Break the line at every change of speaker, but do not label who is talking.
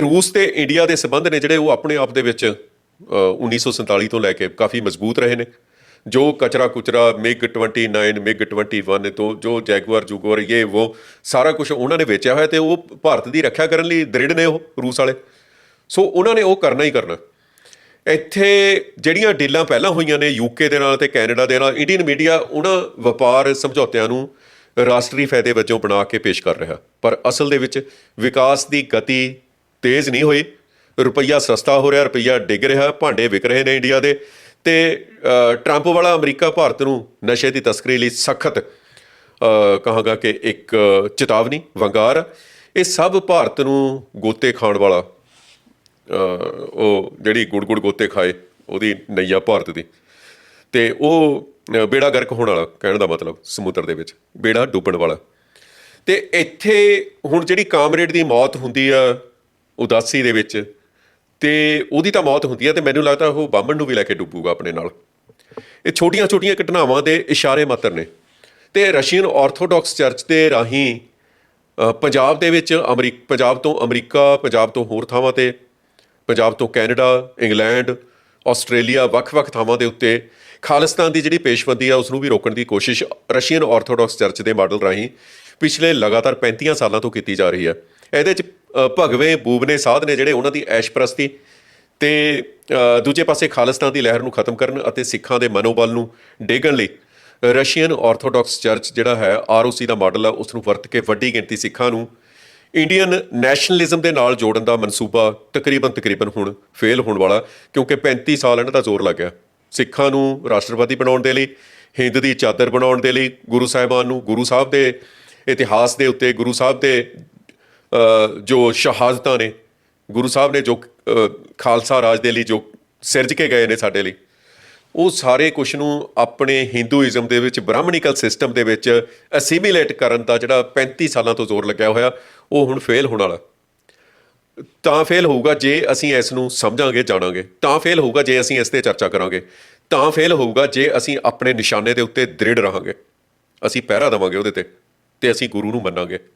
ਰੂਸ ਤੇ ਇੰਡੀਆ ਦੇ ਸਬੰਧ ਨੇ ਜਿਹੜੇ ਉਹ ਆਪਣੇ ਆਪ ਦੇ ਵਿੱਚ ਅ, 1947 ਤੋਂ ਲੈ ਕੇ ਕਾਫੀ ਮਜ਼ਬੂਤ ਰਹੇ ਨੇ। ਜੋ ਕਚਰਾ ਕੁਚਰਾ ਮਿਗ 29 ਮਿਗ 21 ਤੋਂ ਜੋ ਜੈਗੁਆਰ ਜੁਗੁਆਰ ਇਹ ਉਹ ਸਾਰਾ ਕੁਝ ਉਹਨਾਂ ਨੇ ਵੇਚਿਆ ਹੋਇਆ ਤੇ ਉਹ ਭਾਰਤ ਦੀ ਰੱਖਿਆ ਕਰਨ ਲਈ ਦ੍ਰਿੜ ਨੇ ਉਹ ਰੂਸ ਵਾਲੇ। ਸੋ ਉਹਨਾਂ ਨੇ ਉਹ ਕਰਨਾ ਹੀ ਕਰਨਾ। ਇੱਥੇ ਜਿਹੜੀਆਂ ਡੀਲਾਂ ਪਹਿਲਾਂ ਹੋਈਆਂ ਨੇ ਯੂਕੇ ਦੇ ਨਾਲ ਤੇ ਕੈਨੇਡਾ ਦੇ ਨਾਲ ਇੰਡੀਅਨ ਮੀਡੀਆ ਉਹਨਾਂ ਵਪਾਰ ਸਮਝੌਤਿਆਂ ਨੂੰ ਰਾਸ਼ਟਰੀ ਫਾਇਦੇ ਵਜੋਂ ਬਣਾ ਕੇ ਪੇਸ਼ ਕਰ ਰਿਹਾ। ਪਰ ਅਸਲ ਦੇ ਵਿੱਚ ਵਿਕਾਸ ਦੀ ਗਤੀ ਤੇਜ਼ ਨਹੀਂ ਹੋਈ। ਰੁਪਈਆ ਸਸਤਾ ਹੋ ਰਿਹਾ, ਰੁਪਈਆ ਡਿੱਗ ਰਿਹਾ, ਭਾਂਡੇ ਵਿਕ ਰਹੇ ਨੇ ਇੰਡੀਆ ਦੇ। ਤੇ ਟਰੰਪ ਵਾਲਾ ਅਮਰੀਕਾ ਭਾਰਤ ਨੂੰ ਨਸ਼ੇ ਦੀ ਤਸਕਰੀ ਲਈ ਸਖਤ ਕਹਾਂਗਾ ਕਿ ਇੱਕ ਚੇਤਾਵਨੀ, ਵੰਗਾਰ। ਇਹ ਸਭ ਭਾਰਤ ਨੂੰ ਗੋਤੇ ਖਾਣ ਵਾਲਾ ਉਹ ਜਿਹੜੀ ਗੁੜ ਗੁੜ ਗੋਤੇ ਖਾਏ, ਉਹਦੀ ਨਈਆ ਭਾਰਤ ਦੀ। ਤੇ ਉਹ ਬੇੜਾ ਗਰਕ ਹੋਣ ਵਾਲਾ, ਕਹਿਣ ਦਾ ਮਤਲਬ ਸਮੁੰਦਰ ਦੇ ਵਿੱਚ, ਬੇੜਾ ਡੁੱਬਣ ਵਾਲਾ। ਤੇ ਇੱਥੇ ਹੁਣ ਜਿਹੜੀ ਕਾਮਰੇਡ ਦੀ ਮੌਤ ਹੁੰਦੀ ਆ ਉਦਾਸੀ ਦੇ ਵਿੱਚ ਤੇ ਉਹਦੀ ਤਾਂ ਮੌਤ ਹੁੰਦੀ ਹੈ ਤੇ ਮੈਨੂੰ ਲੱਗਦਾ ਉਹ ਬਾਹਮਣ ਨੂੰ ਵੀ ਲੈ ਕੇ ਡੁੱਬੂਗਾ ਆਪਣੇ ਨਾਲ। ਇਹ ਛੋਟੀਆਂ-ਛੋਟੀਆਂ ਘਟਨਾਵਾਂ ਦੇ ਇਸ਼ਾਰੇ ਮਾਤਰ ਨੇ। ਤੇ ਰਸ਼ੀਅਨ ਆਰਥੋਡਾਕਸ ਚਰਚ ਦੇ ਰਾਹੀਂ ਪੰਜਾਬ ਦੇ ਵਿੱਚ ਅਮਰੀਕ, ਪੰਜਾਬ ਤੋਂ ਅਮਰੀਕਾ, ਪੰਜਾਬ ਤੋਂ ਹੋਰ ਥਾਵਾਂ ਤੇ, ਪੰਜਾਬ ਤੋਂ ਕੈਨੇਡਾ, ਇੰਗਲੈਂਡ, ਆਸਟ੍ਰੇਲੀਆ, ਵੱਖ-ਵੱਖ ਥਾਵਾਂ ਦੇ ਉੱਤੇ ਖਾਲਿਸਤਾਨ ਦੀ ਜਿਹੜੀ ਪੇਸ਼ਬੰਦੀ ਆ ਉਸ ਨੂੰ ਵੀ ਰੋਕਣ ਦੀ ਕੋਸ਼ਿਸ਼ ਰਸ਼ੀਅਨ ਆਰਥੋਡਾਕਸ ਚਰਚ ਦੇ ਮਾਡਲ ਰਾਹੀਂ ਪਿਛਲੇ ਲਗਾਤਾਰ 35 ਸਾਲਾਂ ਤੋਂ ਕੀਤੀ ਜਾ ਰਹੀ ਹੈ। ਇਹਦੇ ਚ ਭਗਵੇਂ ਬੂਬਨੇ ਸਾਧ ਨੇ ਜਿਹੜੇ ਉਹਨਾਂ ਦੀ ਐਸ਼ਪ੍ਰਸਤੀ ਤੇ ਅ, ਦੂਜੇ ਪਾਸੇ ਖਾਲਿਸਤਾਨ ਦੀ ਲਹਿਰ ਨੂੰ ਖਤਮ ਕਰਨ ਅਤੇ ਸਿੱਖਾਂ ਦੇ ਮਨੋਬਲ ਨੂੰ ਡੇਗਣ ਲਈ ਰਸ਼ੀਅਨ ਆਰਥੋਡਾਕਸ ਚਰਚ ਜਿਹੜਾ ਹੈ ਆਰਓਸੀ ਦਾ ਮਾਡਲ ਆ ਉਸ ਨੂੰ ਵਰਤ ਕੇ ਵੱਡੀ ਗਿਣਤੀ ਸਿੱਖਾਂ ਨੂੰ ਇੰਡੀਅਨ ਨੈਸ਼ਨਲਿਜ਼ਮ ਦੇ ਨਾਲ ਜੋੜਨ ਦਾ ਮਨਸੂਬਾ ਤਕਰੀਬਨ ਤਕਰੀਬਨ ਹੁਣ ਫੇਲ ਹੋਣ ਵਾਲਾ ਕਿਉਂਕਿ 35 ਸਾਲ ਇਹਨਾਂ ਦਾ ਜ਼ੋਰ ਲੱਗਿਆ ਸਿੱਖਾਂ ਨੂੰ ਰਾਸ਼ਟਰਪਤੀ ਬਣਾਉਣ ਦੇ ਲਈ ਹਿੰਦ ਦੀ ਚਾਦਰ ਬਣਾਉਣ ਦੇ ਲਈ ਗੁਰੂ ਸਾਹਿਬਾਨ ਨੂੰ ਗੁਰੂ ਸਾਹਿਬ ਦੇ ਇਤਿਹਾਸ ਦੇ ਉੱਤੇ ਗੁਰੂ ਸਾਹਿਬ ਦੇ ਜੋ ਸ਼ਹਾਦਤਾਂ ਨੇ, ਗੁਰੂ ਸਾਹਿਬ ਨੇ ਜੋ ਖਾਲਸਾ ਰਾਜ ਦੇ ਲਈ ਜੋ ਸਿਰਜ ਕੇ ਗਏ ਨੇ ਸਾਡੇ ਲਈ, ਉਹ ਸਾਰੇ ਕੁਝ ਨੂੰ ਆਪਣੇ ਹਿੰਦੂਇਜ਼ਮ ਦੇ ਵਿੱਚ ਬ੍ਰਾਹਮਣੀਕਲ ਸਿਸਟਮ ਦੇ ਵਿੱਚ ਅਸੀਮੀਲੇਟ ਕਰਨ ਦਾ ਜਿਹੜਾ 35 ਸਾਲਾਂ ਤੋਂ ਜ਼ੋਰ ਲੱਗਿਆ ਹੋਇਆ, ਉਹ ਹੁਣ ਫੇਲ ਹੋਣ ਵਾਲਾ। ਤਾਂ ਫੇਲ ਹੋਊਗਾ ਜੇ ਅਸੀਂ ਇਸ ਨੂੰ ਸਮਝਾਂਗੇ, ਜਾਣਾਂਗੇ। ਤਾਂ ਫੇਲ ਹੋਊਗਾ ਜੇ ਅਸੀਂ ਇਸ ਤੇ ਚਰਚਾ ਕਰਾਂਗੇ। ਤਾਂ ਫੇਲ ਹੋਊਗਾ ਜੇ ਅਸੀਂ ਆਪਣੇ ਨਿਸ਼ਾਨੇ ਦੇ ਉੱਤੇ ਦ੍ਰਿੜ ਰਹਾਂਗੇ। ਅਸੀਂ ਪਹਿਰਾ ਦੇਵਾਂਗੇ ਉਹਦੇ ਤੇ ਤੇ ਅਸੀਂ ਗੁਰੂ ਨੂੰ ਮੰਨਾਂਗੇ।